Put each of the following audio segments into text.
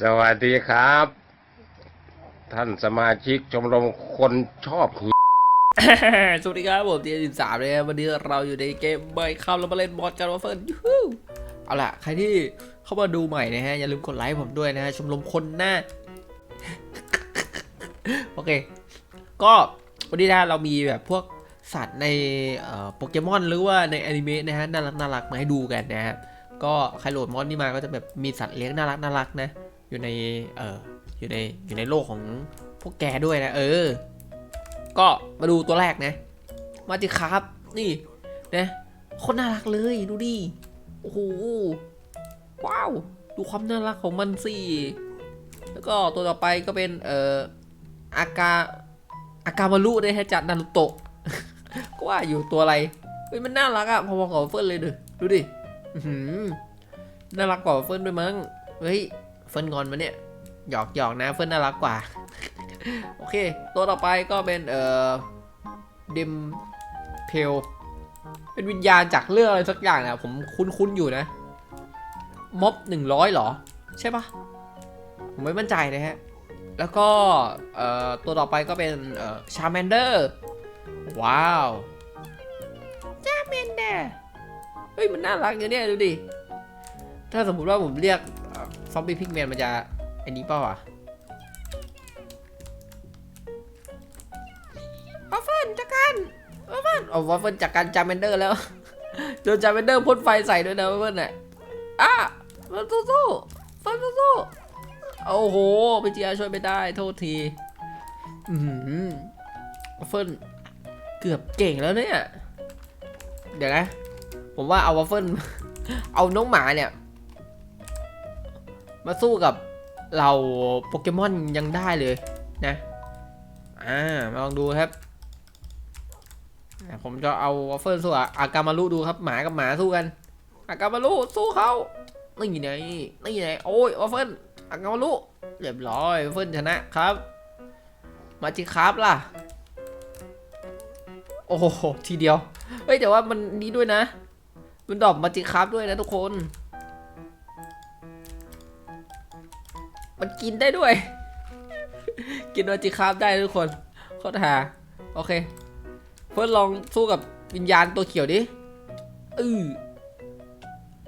สวัสดีครับ ท่านสมาชิกชมรมคนชอบหีสวัสดีครับผมทีสิบสามเลยวันนี้เราอยู่ในเกมใบเข้าเรามาเล่นบอสกันวาเฟิร์นยูเอาล่ะ ใครที่เข้ามาดูใหม่นะฮะ อย่าลืมกดไลค์ผมด้วยนะฮะ ชมรมคนหน้า โอเค ก็วันนี้นะเรามีแบบพวกสัตว์ในโปเกมอนหรือว่าในอนิเมะนะฮะ น่ารักน่ารักมาให้ดูกันนะฮะก็ใครโหลดมอดนี่มาก็จะแบบมีสัตว์เลี้ยงน่ารักน่ารักนะ อยู่ในเอออยู่ในอยู่ในโลกของพวกแกด้วยนะ เออ ก็มาดูตัวแรกนะ มาจิครับ นี่นะโคนน่ารักเลยดูดิโอ้โหว้าว ดูความน่ารักของมันสิแล้วก็ตัวต่อไปก็เป็นเอ่ออากาอากามารุได้ฮะจากนารุโตะก็ว่าอยู่ตัวอะไรเฮ้ยมันน่ารักอะพอๆกับเฟิร์นเลยดูดูดิน่ารักกว่าเฟิร์นด้วยมั้งเฮ้ย เฟิร์นงอนมาเนี่ยหยอกหยอกนะเฟิร์นน่ารักกว่า โอเค ตัวต่อไปก็เป็นเอ่อดิมเพลเป็นวิญญาณจากเรื่องอะไรสักอย่างนะผมคุ้นๆอยู่นะม็อบหนึ่งร้อยหรอ ใช่ปะผมไม่มั่นใจนะฮะ แล้วก็เอ่อตัวต่อไปก็เป็นเอ่อชาแมนเดอร์ว้าวชาแมนเดอร์เฮ้ยมันน่ารักอย่างเนี้ยดูดิ ถ้าสมมติว่าผมเรียก ซอมบี้พิกแมนมันจะไอ้นี้เปล่าวะวัฟเฟิลจัดการวัฟเฟิลเอาวัฟเฟิลจัดการจาแมนเดอร์แล้วโดนจาแมนเดอร์พ่นไฟใส่ด้วยนะวัฟเฟิลน่ะอะมันสู้สู้ๆฟันสู้สู้ๆโอ้โหพี่เจียช่วยไม่ได้โทษทีอือหือวัฟเฟิลเกือบเก่งแล้วเนี่ย เดี๋ยวนะ ผมว่าเอาวัฟเฟิลเอาน้องหมาเนี่ย มาสู้กับเราโปเกมอนยังได้เลยนะ อ่า มาลองดูครับ ผมจะเอาวอฟเฟิลสู้อะอากามารุดูครับ หมากับหมาสู้กัน อากามารุสู้เขานี่ไงนี่ไงโอ้ยวอฟเฟิลอากามารุเรียบร้อยวอฟเฟิลชนะครับ มาจิครับล่ะ โอ้โห ทีเดียว เฮ้ยแต่ว่ามันนี้ด้วยนะ มันดรอปมาจิครับด้วยนะทุกคน มันกินได้ด้วย กินมาจิครับได้ทุกคนเข้าทาโอเค เฟิร์สลองสู้กับวิญญาณตัวเขียวดิอือ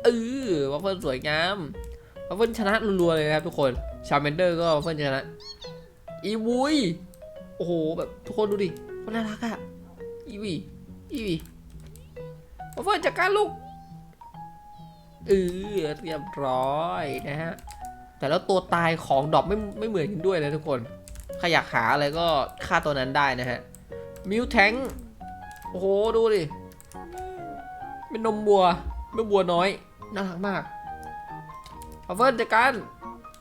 อือว่าเฟิร์สวยงามว่าเฟิร์ชนะรัวๆเลยนะครับทุกคน ชาเมนเดอร์ก็ว่าเฟิร์ชนะ อีวุยโอ้โหแบบทุกคนดูดิคนน่ารักอะอีวีอีวีว่าเฟิร์สจัดการลูกเออเรียบร้อยนะฮะ แต่แล้วตัวตายของดรอปไม่ไม่เหมือนกันด้วยนะทุกคนใครอยากหาอะไรก็ฆ่าตัวนั้นได้นะฮะ มิวแทงโอ้โห ดูดิ เป็นนมบัวไม่บัวน้อย น่ารักมากเอาเฟิร์นจัดการ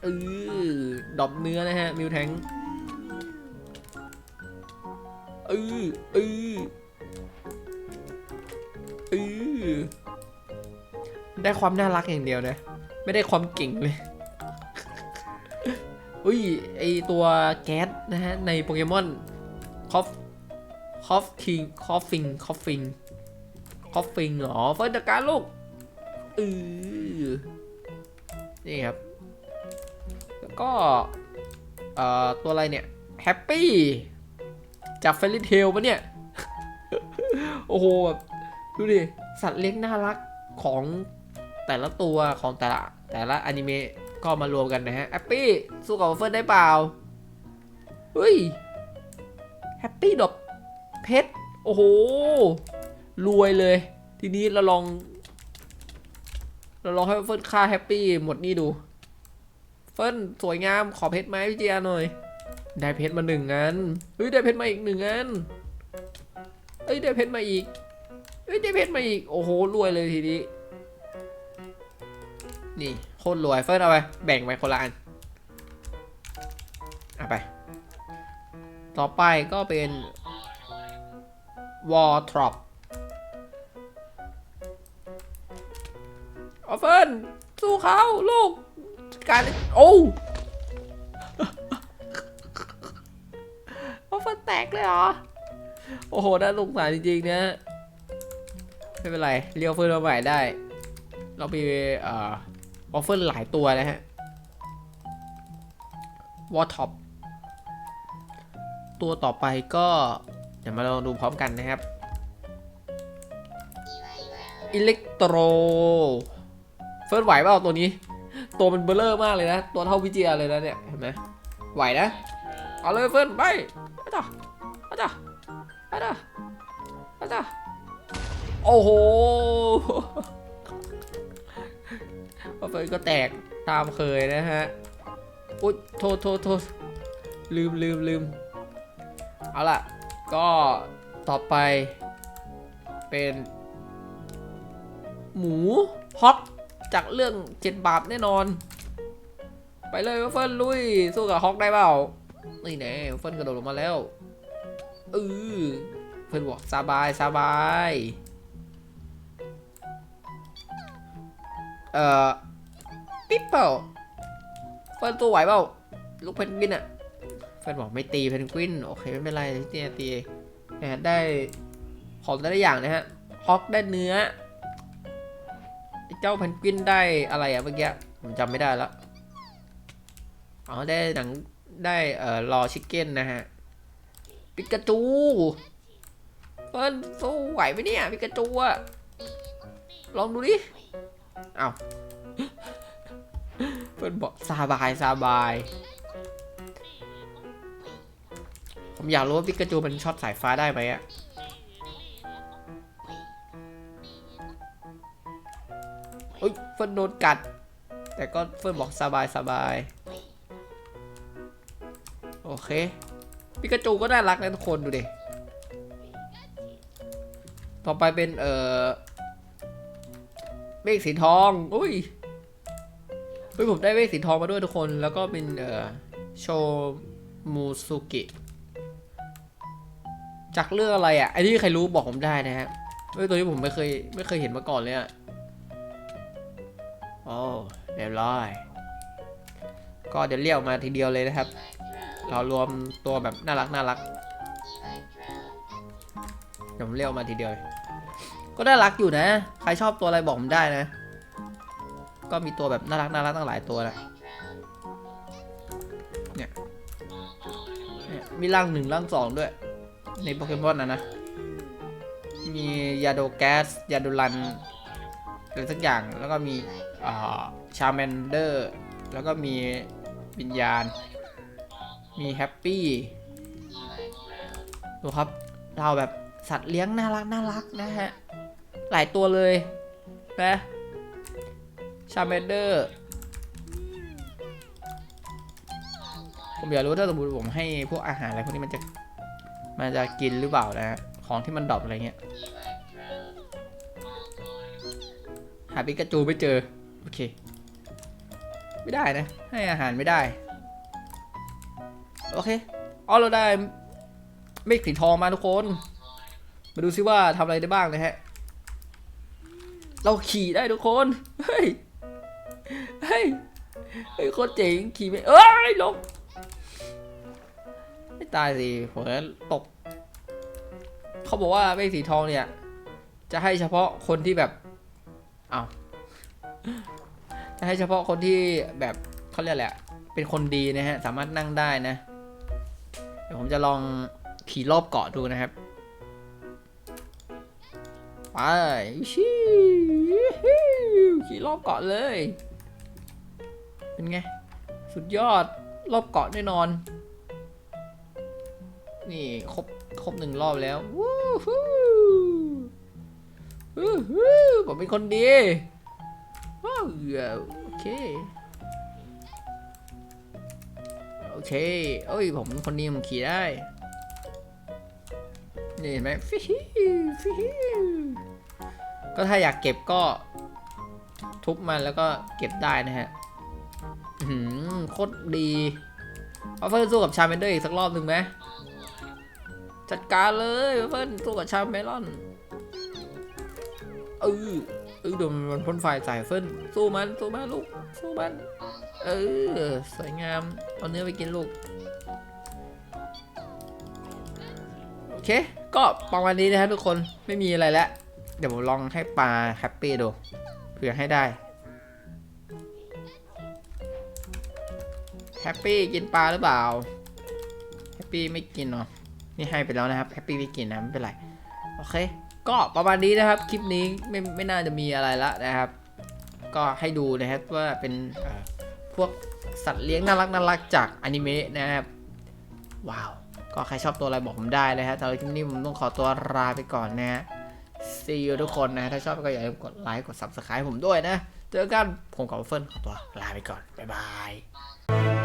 เออดอปเนื้อนะฮะ มิวแทงเออเออเออได้ความน่ารักอย่างเดียวนะ ไม่ได้ความเก่งเลย อุ้ยไอตัวแก๊สนะฮะในโปเกมอนคอฟคอฟคิงคอฟฟิงคอฟฟิงคอฟฟิงเหรอเฟิร์สการลูกเออนี่ครับ แล้วก็เอ่อตัวอะไรเนี่ยแฮปปี้จากเฟรนเทลปะเนี่ย โอ้โหแบบดูดิ สัตว์เลี้ยงน่ารักของแต่ละตัวของแต่ละแต่ละอนิเมะ ก็มารวมกันนะฮะแฮปปี้สู้กับเฟิร์นได้เปล่าเฮ้ยแฮปปี้ดอกเพชรโอ้โหรวยเลย ทีนี้เราลอง เราลองให้เฟิร์นฆ่าแฮปปี้หมดนี่ดู เฟิร์นสวยงามขอเพชรไหมพี่เจียหน่อยได้เพชรมาหนึ่งอันเฮ้ยได้เพชรมาอีกหนึ่งอันเฮ้ยได้เพชรมาอีกเฮ้ยได้เพชรมาอีกโอ้โหรวยเลยทีนี้ นี่โคตรรวยเฟิร์สเอาไป แบ่งไปคนละอันเอาไป ต่อไปก็เป็นวอลทรอปเอเฟิร์นสู้เขาลูก การโอ้เอาเฟิร์นแตกเลยเหรอ โอ้โห น่าสงสารจริงๆนะไม่เป็นไรเรียวเฟิร์นมาใหม่ได้ เราไปเอ่อ ออฟเฟอร์หลายตัวนะฮะวอท็อปตัวต่อไปก็ เดี๋ยวมาลองดูพร้อมกันนะครับอิเล็กโตรเฟิร์สไหวเปล่าตัวนี้ ตัวมันเบลเลอร์มากเลยนะ ตัวเท่าวิเจียเลยนะเนี่ยเห็นไหมไหวนะ เอาเลยเฟิร์สไปอาจ้ะอาจ้ะอาจ้ะอาจ้ะโอ้โห เฟิร์สก็แตกตามเคยนะฮะอุ๊ยโทษโทษโทษลืมลืมลืมเอาล่ะ ก็ต่อไปเป็น หมูฮอตจากเรื่องเจ็ดบาปแน่นอน ไปเลยเฟิร์นลุย สู้กับฮอกได้เปล่านี่แน่เฟิร์นกระโดดลงมาแล้วเออเฟิร์นบอกสบายสบาย เอ่อปิ๊บเปล่าเฟิร์นตัวไหวเปล่าลูกเพนกวินอะเฟิร์นบอกไม่ตีเพนกวินโอเคไม่เป็นไรที่จะตีนะฮะได้ของแต่ละอย่างนะฮะฮอกได้เนื้อเจ้าเพนกวินได้อะไรอะเมื่อกี้ผมจำไม่ได้แล้วอ๋อได้หนังได้เอ่อรอชิคเก้นนะฮะปิกาจูเฟิร์นสู้ไหวไหมเนี่ยปิกาจูอะลองดูดิ อ้าเฟิร์นบอกสบายสบาย ผมอยากรู้ว่าปิกาจูมันช็อตสายฟ้าได้ไหมอะเอ้ยเฟิร์นโดนกัด แต่ก็เฟิร์นบอกสบายสบาย โอเคปิกาจูก็น่ารักนะทุกคนดูดิ ต่อไปเป็นเอ่อ เมฆสีทอง อุ้ยเฮ้ยผมได้เมฆสีทองมาด้วยทุกคน แล้วก็เป็นเอ่อโชมูสุกิ จากเรื่องอะไรอะไอ้ที่ใครรู้บอกผมได้นะฮะเฮ้ยตัวนี้ผมไม่เคยไม่เคยเห็นมาก่อนเลยอะโอ้เรียบร้อย ก็เดี๋ยวเรียกมาทีเดียวเลยนะครับ เรารวมตัวแบบน่ารักน่ารักเดี๋ยวผมเรียกมาทีเดียวเลย ก็น่ารักอยู่นะ ใครชอบตัวอะไรบอกผมได้นะ ก็มีตัวแบบน่ารักน่ารักตั้งหลายตัวนะเนี่ยเนี่ยมีร่างหนึ่งร่างสองด้วย ในโปเกมอนนะนะ มียาโดแกสยาโดรันอะไรสักอย่างแล้วก็มีชาแมนเดอร์ แล้วก็มีวิญญาณ มีแฮปปี้ดูครับเราแบบสัตว์เลี้ยงน่ารักน่ารักนะฮะ หลายตัวเลยนะชาแมเดอร์ผมอยากรู้ถ้าสมมติผมให้พวกอาหารอะไรพวกนี้มันจะมันจะกินหรือเปล่านะของที่มันดรอปอะไรเงี้ยหาปิกาจูไม่เจอโอเค ไม่ได้นะ ให้อาหารไม่ได้ โอเคเอเราได้เมฆสีทองมาทุกคน มาดูซิว่าทำอะไรได้บ้างนะฮะ เราขี่ได้ทุกคน เฮ้ย เฮ้ย เฮ้ยโคตรเจ๋งขี่ไม่เอ้ยลงไม่ตายสิผมตก เขาบอกว่าเมฆสีทองเนี่ย จะให้เฉพาะคนที่แบบเอาจะให้เฉพาะคนที่แบบเขาเรียกอะไรอะเป็นคนดีนะฮะ สามารถนั่งได้นะ เดี๋ยวผมจะลองขี่รอบเกาะดูนะครับ ไปชิขี่รอบเกาะเลย เป็นไง สุดยอดรอบเกาะแน่นอน นี่ครบครบหนึ่งรอบแล้ววู้ฮู้วู้ฮู้ผมเป็นคนดีว้าวโอเคโอเคเอ้ยผมเป็นคนดีผมขี่ได้นี่เห็นไหมฟิฮิฟิฮิ ก็ถ้าอยากเก็บก็ ทุบมันแล้วก็เก็บได้นะฮะหือโคตรดีเอาเฟิร์นสู้กับชาเมนเดอร์อีกสักรอบหนึ่งไหมจัดการเลยเฟิร์นสู้กับชาเมลอนเออเออเดี๋ยวมันพ่นไฟใส่เฟิร์นสู้มันสู้มันลูกสู้มันเออสวยงามเอาเนื้อไปกินลูกโอเค ก็ประมาณนี้นะครับทุกคนไม่มีอะไรแล้ว เดี๋ยวผมลองให้ปลาแฮปปี้ดูเผื่อให้ได้แฮปปี้กินปลาหรือเปล่าแฮปปี้ไม่กินเนาะนี่ให้ไปแล้วนะครับแฮปปี้ไม่กินนะไม่เป็นไรโอเค ก็ประมาณนี้นะครับคลิปนี้ไม่ไม่น่าจะมีอะไรละนะครับ ก็ให้ดูนะครับว่าเป็นพวกสัตว์เลี้ยงน่ารักน่ารักจากอนิเมะนะครับว้าว ก็ใครชอบตัวอะไรบอกผมได้นะฮะแต่ในคลิปนี้ผมต้องขอตัวลาไปก่อนนะฮะ see you ทุกคนนะ ถ้าชอบก็อย่าลืมกดไลค์ กด subscribe ผมด้วยนะ เจอกันผมกับเฟิร์นขอตัวลาไปก่อน บ๊ายบาย